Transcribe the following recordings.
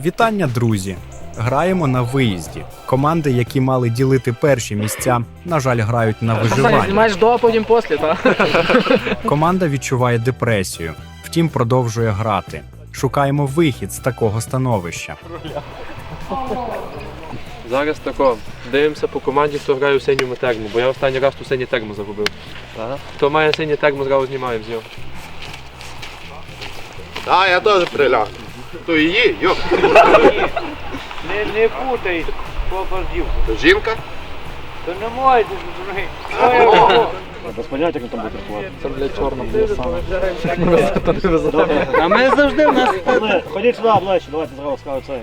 Вітання, друзі! Граємо на виїзді. Команди, які мали ділити перші місця, на жаль, грають на виживання. Знімаєш до, а потім після, так? Команда відчуває депресію, втім продовжує грати. Шукаємо вихід з такого становища. Зараз тако. Дивимося по команді, хто грає у синьому терму, бо я останній раз ту синій терму загубив. Хто має синій терму, зразу знімаємо з нього. А, я теж приляг. То її, йо. Не, не путай, попадів. То жінка? То не мой, ти дурний. Без поняття, як там буде рахувати. Це, блядь, чорно було саме. А ми завжди в нас. Ходіть сюди, ближче, давайте зразу скажу це.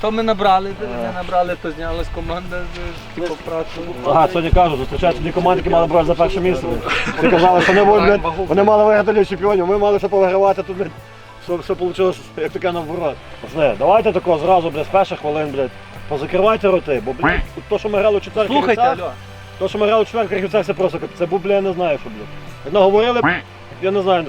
То ми набрали, то не набрали, то знялась команда з типу працю. Ага, сьогодні кажу, зустрічаються дві команди, які мали брати за перше місце. Ти казали, що вони, вони мали виграти Лігу чемпіонів, ми мали ще повигравати тут, блядь. Все, все вийшло, як таке наоборот. Пацани, давайте тако зразу, блядь, з перших хвилин, блядь, позакривайте роти, бо, блядь, то, що ми грали у четвертих Слухайте, алло. то, що ми грали у четвертих місцях, це просто, це був, блядь, я не знаю, що, блядь. Як наговорили, я не знаю,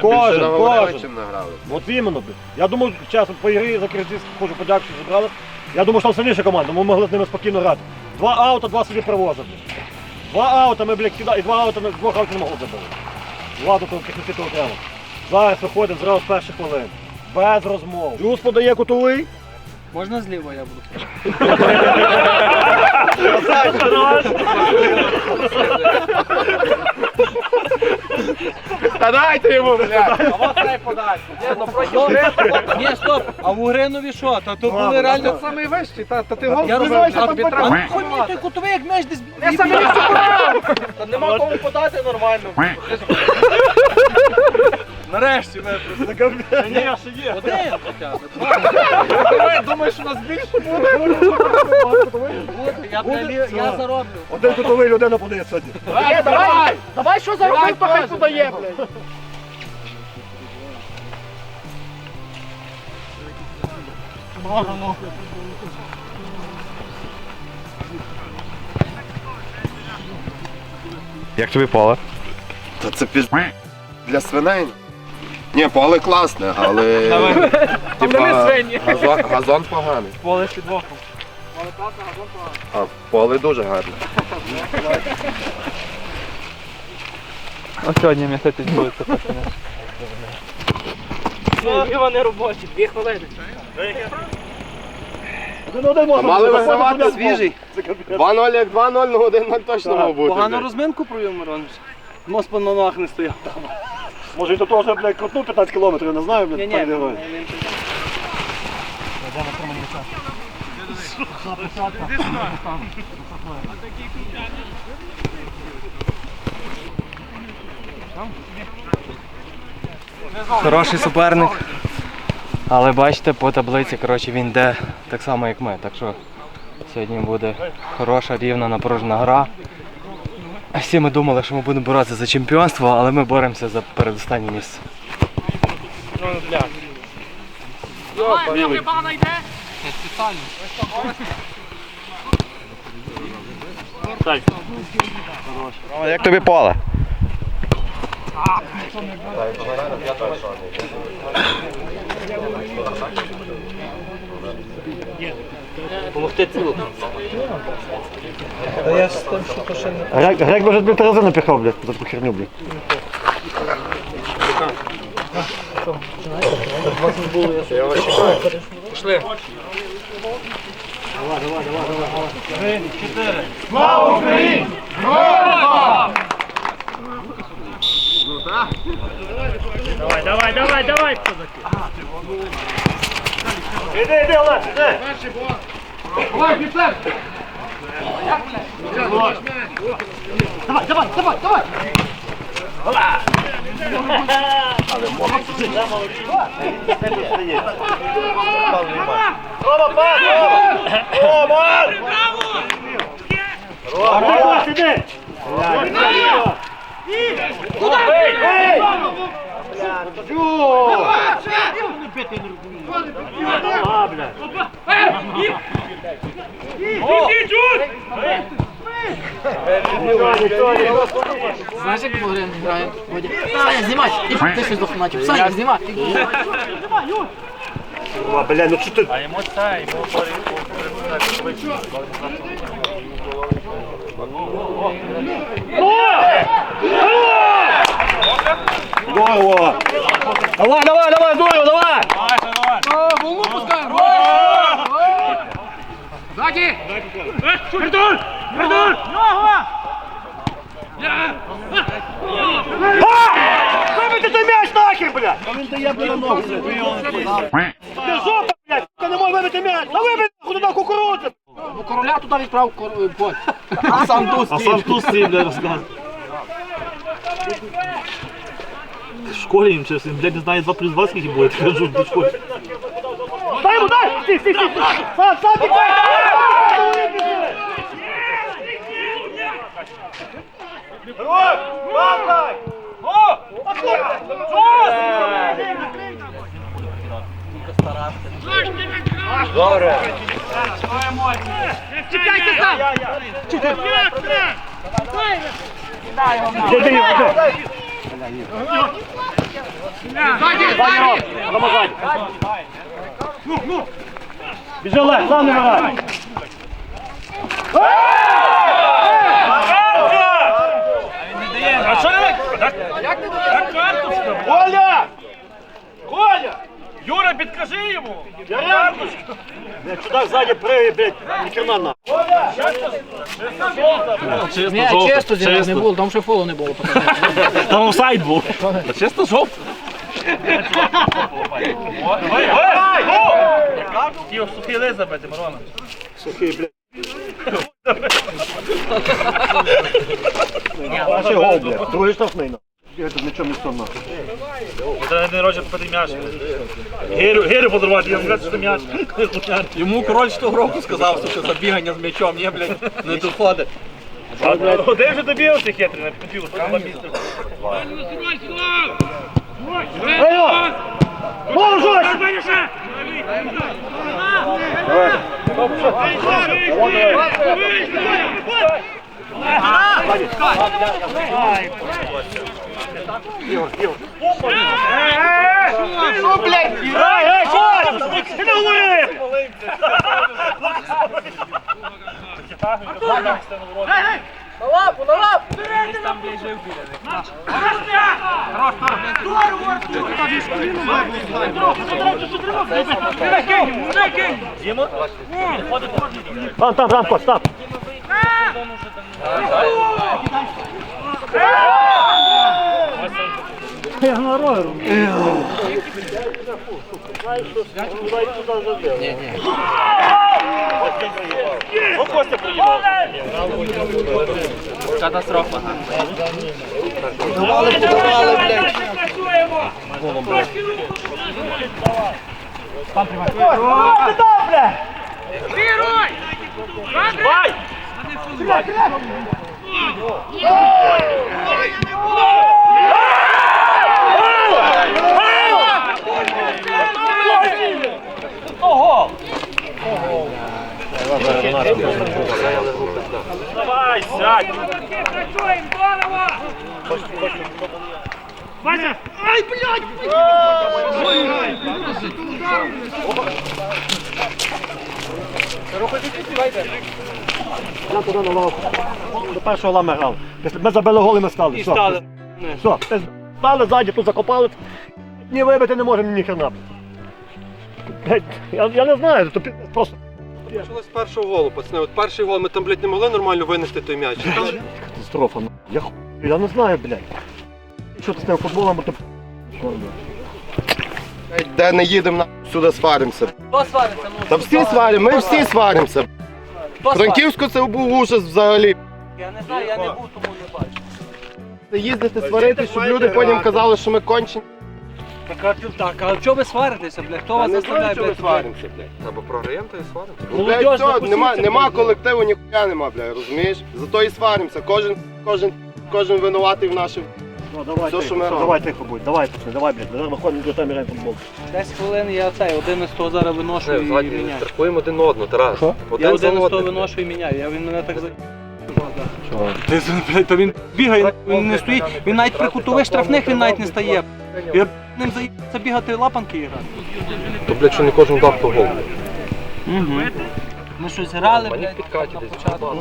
кожен, кожен. чим награли. От іменно, блядь. Я думав, чесно, по ігрі за Киргизськ хочу подякувати, що зібрали. Я думав, що там сильніша команда, ми могли з ними спокійно грати. Два аута, два собі привозили. Два аута ми, блядь, кидали, і два аута, ми двох аутів не могли забити. Ладно, то захистити окремо. Зараз виходимо зразу з перших хвилин. Без розмов. Плюс подає кутовий. Можна зліва я буду? Та дайте йому, блядь! Ні, стоп, а в Угринові що? Та то були реально самий вищий, та, та ти гол Я не знаю, що там А питання. хоч мені той кутовий, як м'яч десь... Я самі Та нема кому подати нормально. Нарешті ми просто. Ні, ще є. Один хоча б. Два. Думаєш, у нас більше буде? Я, прилі- я зароблю. Один кутовий людина подає сьогодні. Давай! Давай, що за то хай подає, блядь. Як тобі поле? Та це піз... для свиней. Ні, поле класне, але. Типа, газон, газон поганий. Поле під боком. А поле дуже гарне. А сьогодні місяць буде це Пиво не робочі, дві хвилини. Один-один. Мали буде. висувати свіжий. 2-0 як 2-0, ну 1-0 точно мав бути. Погано розминку провів Миронович. Нос по ногах не стояв. Може і до того, що, блядь, крутнув 15 кілометрів, не знаю, блядь, герой. Хороший суперник. Але бачите, по таблиці коротше, він йде так само, як ми. Так що сьогодні буде хороша, рівна, напружена гра. Всі ми думали, що ми будемо боротися за чемпіонство, але ми боремося за передостаннє місце. Як тобі поле? Грек, грек би вже блядь, три рази напіхав, блядь, за таку херню, блядь. Пішли. Іди, іди, Олег, іди. Рома, пас, Рома! Рома! Рома! Іди! Куди? Ей! Ей! А, блядь. Знаєш, як Угрин грає? Водя. Саня, знімай! Ти, ти щось до фанатів. Саня, знімай! Бля, ну що ти? Здорово! Давай, давай, давай, здорово, давай! Волну пускаємо! Ззаді! Вибити той м'яч нахер, блядь! Ти жопа, блядь! Ти не можеш вибити м'яч! Та вибити нахуй туди кукурудзу! Ну, Короля туди відправ е. А сам тут А сам тут стій, блядь, розказує. В школі їм щось, блядь, не знає 2 плюс 2 скільки буде, я кажу, до школи. Дай йому, дай! Стій, стій, стій! Сам, сам, тікай! О! Чіпляйся! Іди, іди, Ззаді, ззаді! Біжи, Олег, сам не вирай. Коля! Коля! Юра, підкажи йому! Блядь, сюди ззаді пригай, блядь, ні хрена на. Ні, чисто зі не було, там ще фолу не було. Там офсайд був. Чисто жоп. Ті сухий лист забити, Мирона. Сухий, блядь. Перший гол, блядь. Другий штрафний, на. Я тут нічого не стомна. Це не народження попити м'яч. Гирю, гирю подарувати, я блядь, що м'яч. Йому король того року сказав, що за бігання з м'ячом, ні, блядь, не доходить. Де вже тобі оці хитрі на комп'ютер? Там місце. Ейо! Можеш! Що, блядь? Ти не говори! На лапу, на лапу! Там, там, там, Кость, там. Я на рою. Ні, ні. Костя приїхав. Катастрофа. Давай, сядь. Вася! Ай, блядь! Я туди на лавку. До першого лами грав. Ми забили гол і ми стали. Все, стали. Все, пиз- стали ззаді, тут закопали. Ні вибити не можемо, ні хрена. Блядь, Я, я не знаю, то пі- просто Почалось з першого голу, пацани. От перший гол ми там, блядь, не могли нормально винести той м'яч. катастрофа. ну. Я ху... я не знаю, блядь. Що ти з тим футболом, бо ти... Де не їдемо на сюди сваримося. Хто свариться? Ну, Та всі сваримо, ми всі сваримося. хто Франківську це був ужас взагалі. Я не знаю, я не був, тому не бачу. Їздити сварити, щоб люди потім казали, що ми кончені. Так, а чого ви сваритеся, блядь? Хто вас не знаю, заставляє, що ми блядь? сваримося, блядь. Або програємо, то і сваримося. Ну, блядь, нема, нема колективу, ніхуя нема, блядь, розумієш? Зато і сваримося. Кожен, кожен, кожен винуватий в нашому. Ну, давай, Все, тихо, що ми все, робимо. давай тихо будь, давай, пацани, давай, блядь, зараз виходимо до тебе футбол. 10 хвилин я цей, 11 зараз виношу і міняю. страхуємо один одного, Тарас. Я Один за 11 виношу і міняю, я він мене так за... Ти, блядь, то він бігає, він не стоїть, він навіть при кутових штрафних він навіть не стає. І ним заїбаться бігати лапанки і грати. То, блядь, що не кожен дав то гол. Ми щось грали, Мені блядь, на початку.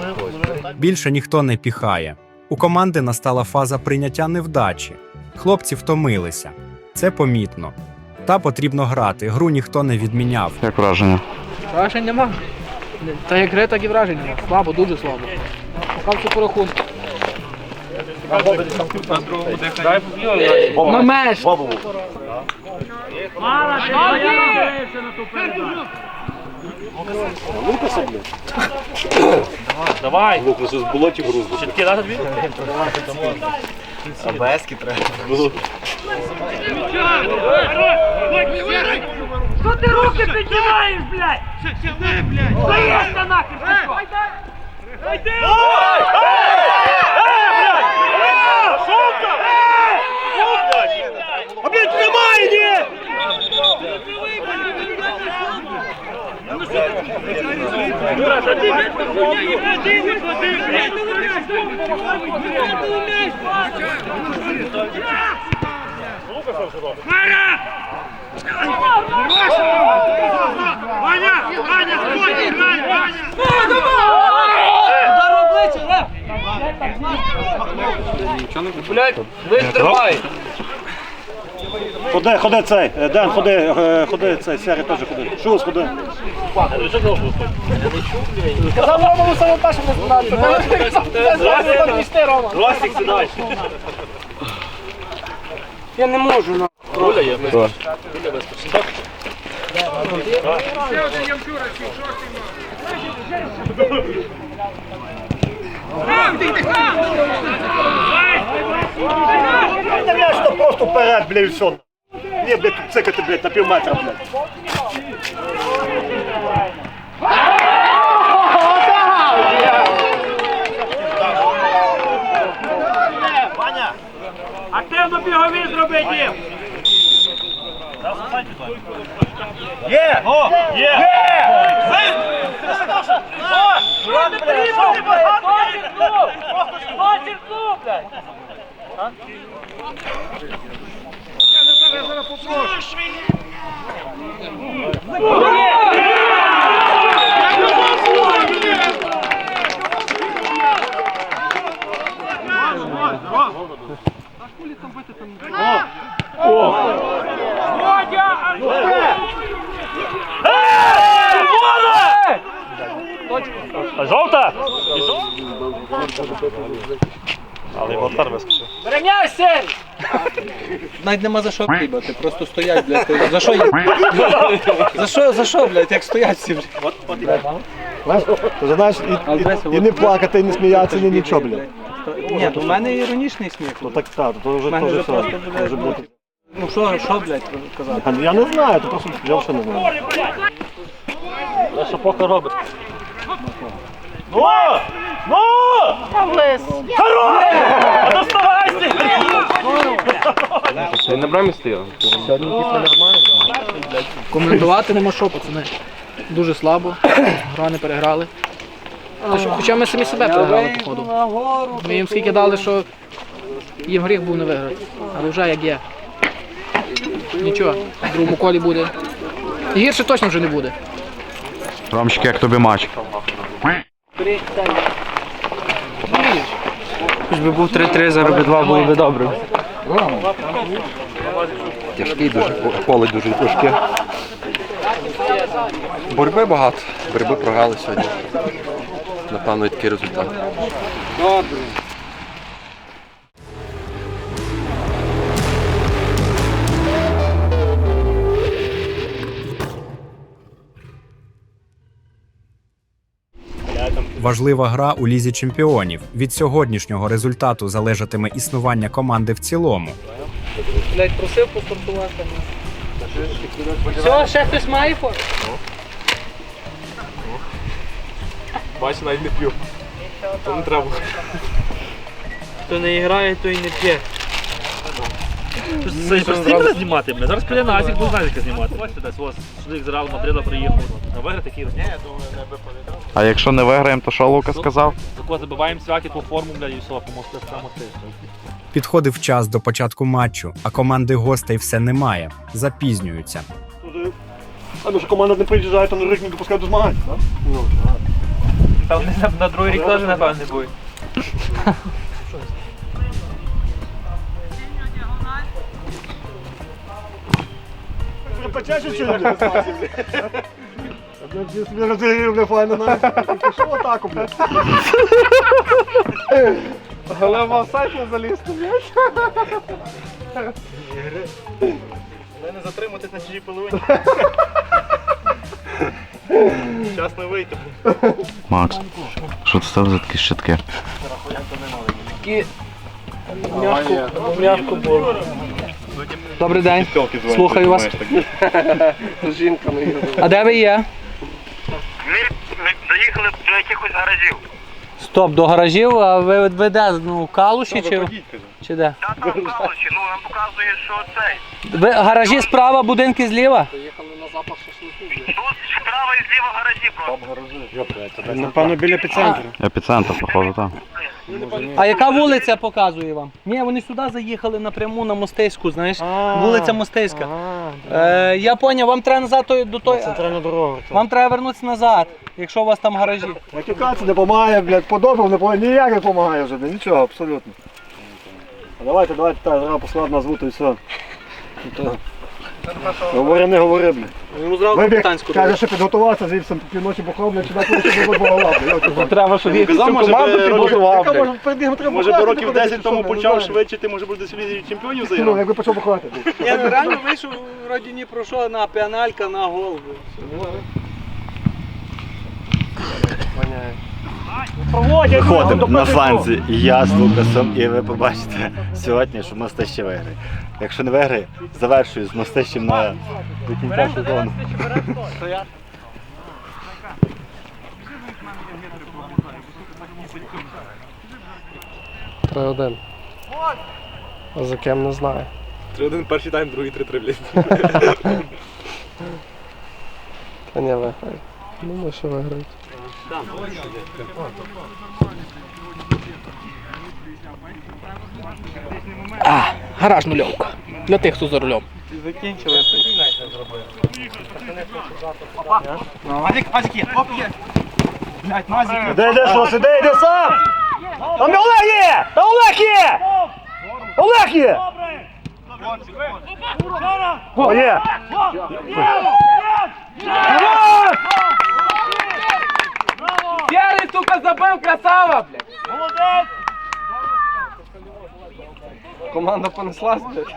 Більше ніхто не піхає. У команди настала фаза прийняття невдачі. Хлопці втомилися. Це помітно. Та потрібно грати. Гру ніхто не відміняв. Як враження? Вражень нема. Та як гри, так і вражень нема. Слабо, дуже слабо. Поки все по рахунку. Бабу. Давай! Лук, з болоті грузу. Щитки дати тобі? АБСки треба. Що ти руки піднімаєш, блядь? Заїзд нахер, пішов! А Мара! Ваня! Ваня, сходи! Ваня! Ваня! Удар обличчя! Блядь, витримай! Ходи, ходи цей, е, Ден, ходи, е, ходи цей, Сері теж ходи. Шус, ходи. Казав Рома, саме першим не знати. Ростик, сідай. Я не можу, на. Та м'яч то просто вперед, блядь, і все. Ні, блядь, тут цикати, блядь, на пів метра, блядь. Активно бігові зроби, дім! Є! О! Є! Що ти приїхав? Почеркнув! Почеркнув, блядь! Жовта! Але Навіть нема за що бігати, просто стоять, блядь. то- За що їм? За що, за що, блядь, як стоять всі, блядь? Знаєш, і, і, і не плакати, і не сміятися, ні нічого, блядь. Ні, у мене іронічний сміх. Ну так так, то вже Мене то просто, все. блядь, Може бути. Ну що, що, блядь, казати? Я не знаю, то просто я вже не знаю. Що поки робить? Ну! Ну! Павлис! А! Я на брамі стояв. Коментувати нема що, пацани. Дуже слабо. Гра не переграли. Хоча- Хоча ми самі себе переграли, походу. Ми їм скільки дали, що їм гріх був не виграти. Але вже як є. Нічого, в другому колі буде. Гірше точно вже не буде. Ромчик, як тобі матч? Хоч би був 3-3, зараз би 2 було би добре. Тяжкий дуже, поле дуже тяжке. Борьби багато. борьби програли сьогодні. Напевно, і такий результат. Важлива гра у лізі чемпіонів. Від сьогоднішнього результату залежатиме існування команди в цілому. Блять, просив постартувати Все, ще хтось має фото? Бачу, навіть не п'ю. То не треба. Хто не грає, той не п'є. Це прості мене знімати, бля. Зараз піде Назік, буде Назіка знімати. Бачите, десь ось чоловік зразу Мадрида приїхав. На виграти такий Ні, А якщо не виграємо, то що Лука сказав? Тако забиваємо святі ту форму, бля, і все, помогти прямо ти. Підходив час до початку матчу, а команди гостей все немає. Запізнюються. А ну що команда не приїжджає, то на рік не допускають до змагань. так? Та вони на, на другий рік теж, напевно, не будуть. Почаще чи не? Я собі розігрів, бля, файно навіть. Пішов атаку, бля. Але в офсайд не залізти, блядь. Не затриматись на чужій половині. Час не вийти. Макс, що це за такі щитки? М'явку було. Добрий день. Слухаю вас. Жінка не А де ви є? Ми заїхали до якихось гаражів. Стоп, до гаражів, а ви, ви де? Ну, в Калуші чи, чи де? Та там в Калуші, ну нам показує, що цей. Ви гаражі справа, будинки зліва? Тут справа і зліва гаражі просто. Напевно, біля епіцентру. Епіцентр, походу, так. А яка вулиця показує вам? Ні, вони сюди заїхали напряму на Мостиську, знаєш? Вулиця Мостиська. Е, я поняв, вам треба назад той- до той. Центральна дорога. Вам треба вернутися назад, якщо у вас там гаражі. Матюкація не допомагає, блядь, подобав, не допомагає, ніяк не допомагає вже, нічого, абсолютно. А давайте, давайте, так, зараз посклад назву, то і все. Ну, то- Говори, не говори, блядь. Йому зразу Вибіг, каже, що підготувався, звідси півночі бухав, сюди коли ще було голова. Треба, щоб їх команду підготував, може, перед ним треба Може би років 10 тому почав швидше, ти може бути лізі чемпіонів Ну, якби почав бухати. Я реально вийшов, вроді не пройшов на піаналька на гол. Виходимо на фланзі, я з Лукасом, і ви побачите сьогодні, що Мостище виграє. Якщо не виграє, завершую з Мостищем на до кінця сезону. Три-один. А за ким не знаю. 3-1 перший тайм, другий 3-3, блядь. Та не виграють. Думаю, що виграють. Гараж нульовка. Для тих, хто за рулем. Де йде, що, сиди, йде сам! Там Олег є! Та Олег є! Олег є! О, є! Серый, сука, забив, красава, блядь! Команда понеслась, блядь.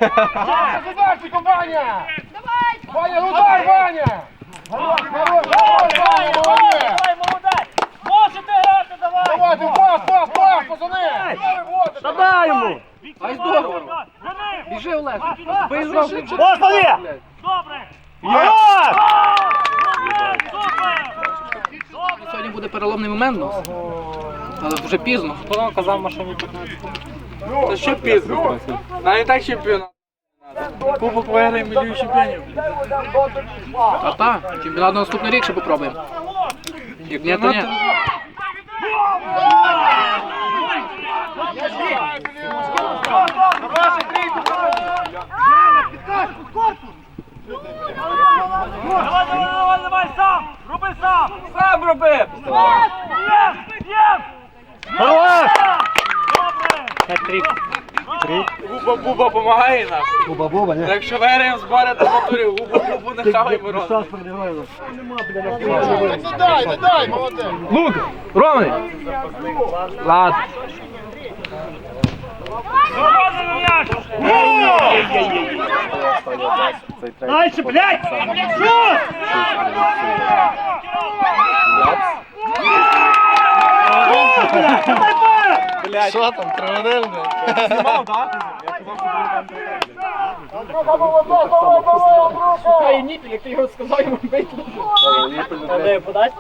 Можете грати, давай! Давайте, пас, пас, пас, пацани! Дай йому! Ай здорово! Біжи, Олег! Господи! Добре! Є! Сьогодні буде переломний момент, ну. але вже пізно. Хто казав машині 15? Це ще пізно. Навіть так чемпіонат. Кубок виграє мільйон чемпіонів. Та та, чемпіонат на наступний рік ще попробуємо. Як ні, то ні. Давай, давай, давай, давай, сам! Роби сам! Є! Губа Буба допомагає нам. Буба, буба, ні? Якщо виграємо збори, то натурі губа Бубу не. Нема, бля, Не дай, не дай, молодець. Лук, Ромний! Ладно. Давай на м'яч! Дальше, блядь! Що? Там, три-один, блядь? Шукає ніпіль, як ти його сказав, йому бити. Де подать?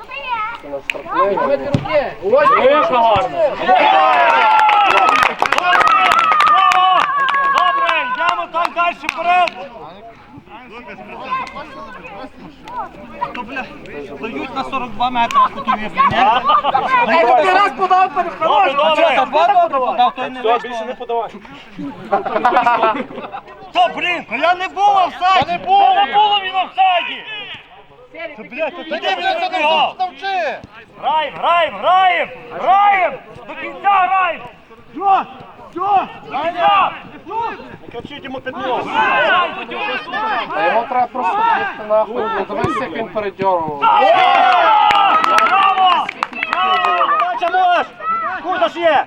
Мити руки. Ось, гарно. Браво! Добре, йдемо там далі вперед! То, бля, дають на 42 метри кутові, бля. Ти раз подав. Та два то й не вийшло. більше не подавай. Блін, ну я не був в офсайді. Не було, було він в офсайді. Та, блядь, то ти мене це навчи. Граєм, граєм, граєм, граєм. До кінця граєм. Що? Кричіть йому під ногу. Та його треба просто бігти нахуй. Ну дивись, як він передьорував. Браво! Бача нож! Курташ є!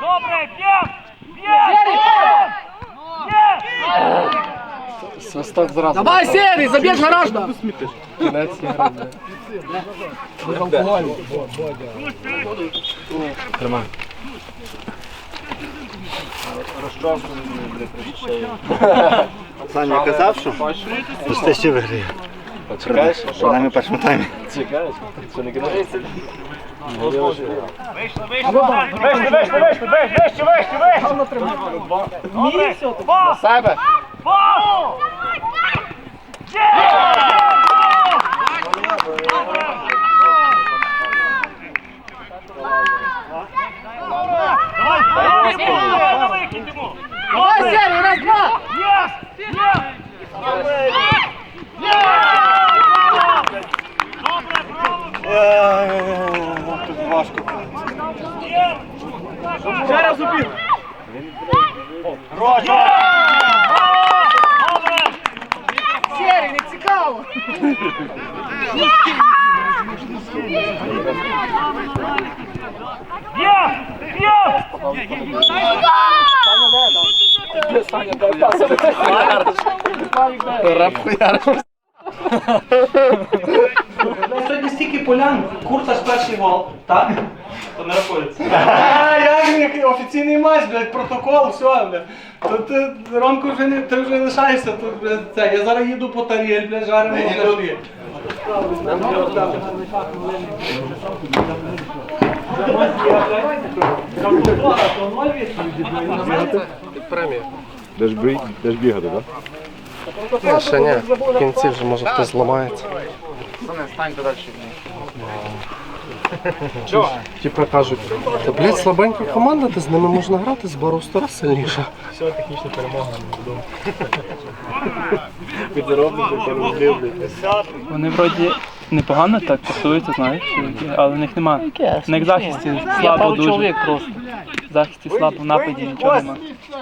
Добре, б'єм! Б'єм! Б'єм! Свисток зразу. Давай, серий, забіж гараж, да. Кінець ігри. Тримай. Саня казав, що пусте ще виграє. Почекаєш? Принаймні в першому таймі. Чекаєш? Що не кидаєш? Вийшли, вийшли, вийшли, вийшли, вийшли, вище, вище. Добре, два, Себе! два. Давай, давай, давай, викинемо. Давай, серий, раз, два. Єс! Єс! Добре, браво! Тут важко. Єс! Ще раз убіг. Добре! Серий, не цікаво. Єс! Єс! Реп хуяриш. Сьогодні стільки полян, курта ж перший гол, так? То не рахується. Як офіційний матч, блядь, протокол, все, блядь. То ти, Ромко, вже не, ти вже лишаєшся тут, блядь, це. Я зараз їду по таріль, блядь, жаримо кашлі. Премія. Де ж бігати, так? Ні, ще ні. В кінці вже може хтось зламається. Типа кажуть, та блядь, слабенька команда, ти з ними можна грати, з бару сто раз сильніша. Вони вроді непогано так пасуються, знаєш, але в них нема. В них захисті слабо дуже. В захисті слабо, в нападі нічого нема.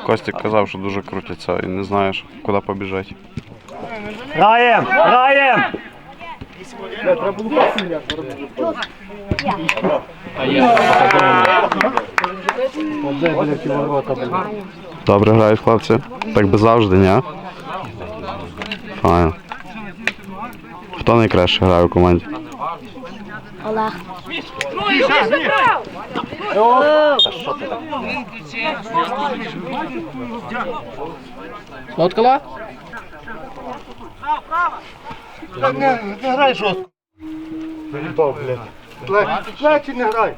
Костік казав, що дуже крутяться і не знаєш, куди побіжати. Граєм! Граєм! Добре грають хлопці. Так би завжди, ні? Файно. Хто найкраще грає у команді? Сфоткала? Не грай жорстко. Заїбав, блядь. Плечі не грай.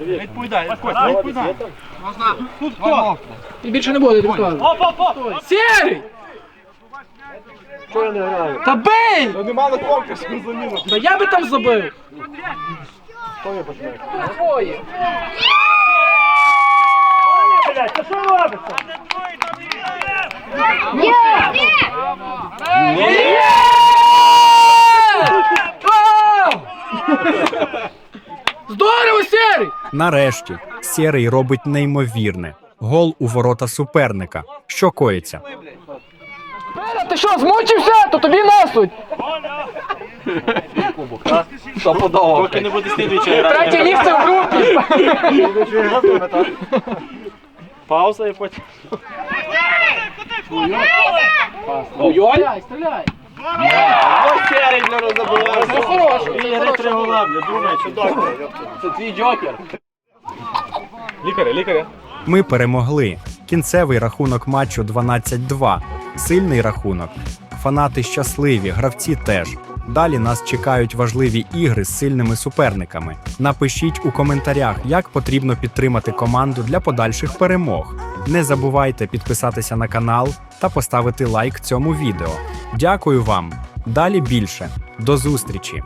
Відповідай, відповідай, відповідай. Тут хто? І більше не буде, оп! Серий! Чого я не граю? Та бей! Нема на конкурсі заміну. Та я би там забив. Хто я починаю? Твоє. Блядь, та що робиться? Здорово, Серий! Нарешті Сєрий робить неймовірне. Гол у ворота суперника. Що коїться? Пеля, ти що, змучився? То тобі несуть. Поки не буде слідуючої Третє місце в групі. Пауза і потім. Стріляй, стріляй. Хороше. це Ігри три гола, бля, думаю. Це твій джокер. Лікаря, лікаря. Ми перемогли. Кінцевий рахунок матчу 12-2. Сильний рахунок. Фанати щасливі, гравці теж. Далі нас чекають важливі ігри з сильними суперниками. Напишіть у коментарях, як потрібно підтримати команду для подальших перемог. Не забувайте підписатися на канал та поставити лайк цьому відео. Дякую вам. Далі більше. До зустрічі!